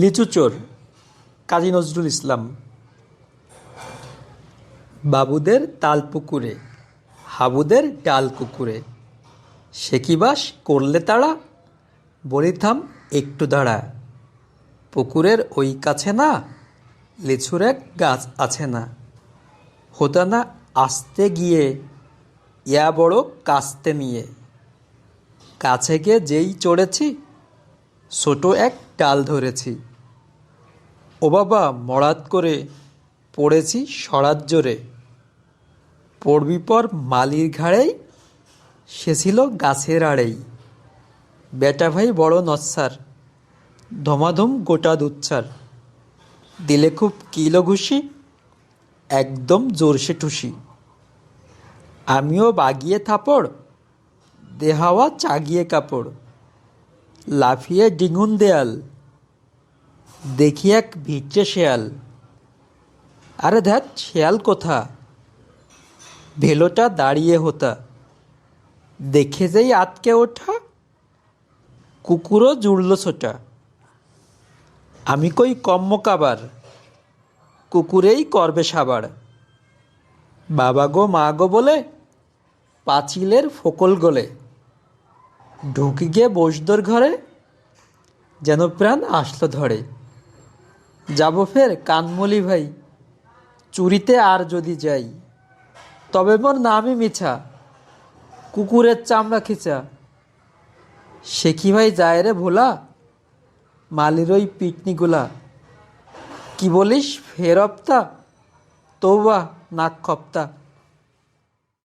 লিচু চোর, কাজী নজরুল ইসলাম। বাবুদের তাল পুকুরে, হাবুদের ডাল কুকুরে, সে কি বাস করলে তারা? বলিথাম একটু দাঁড়া, পুকুরের ওই কাছে না, লিচুর এক গাছ আছে না। হতা না আসতে গিয়ে, ইয়া বড় কাস্তে নিয়ে কাছে গিয়ে যেই চড়েছি ছোট এক ডাল ধরেছি। ও বাবা মরাত করে পড়েছি সরাত জোরে। পড়বি পর মালির ঘাড়েই, সে ছিল গাছের আড়েই। বেটা ভাই বড় নচ্ছার ধমাধম গোটা দুচ্ছার দিলে খুব কিলো ঘুষি, একদম জোরসে ঠুসি। আমিও বাগিয়ে থাপড়, দেহাওয়া চাগিয়ে কাপড়। লাফিয়ে ডিঙুন দেয়াল দেখি এক ভিটে শেয়াল। আরে ধ্যাত, শেয়াল কোথা? ভেলোটা দাঁড়িয়ে হতা। দেখে যেই আতকে ওঠা, কুকুরও জুড়ল ছোটা। আমি কই কম্ম কাবার? কুকুরেই করবে সাবার। বাবা গো, মা গো বলে, পাঁচিলের ফোকল গলে। ঢুকে গিয়ে বসদোর ঘরে যেন প্রাণ আসলো ধরে। যাব ফের কানমলি ভাই, চুরিতে আর যদি যাই, তবে মোর নামই মিছা, কুকুরের চামড়া খিচা। সে কি ভাই যায় রে ভোলা? মালির ওই পিটনিগুলা। কি বলিস ফেরপ্তা তৌবা নাক খপ্তা।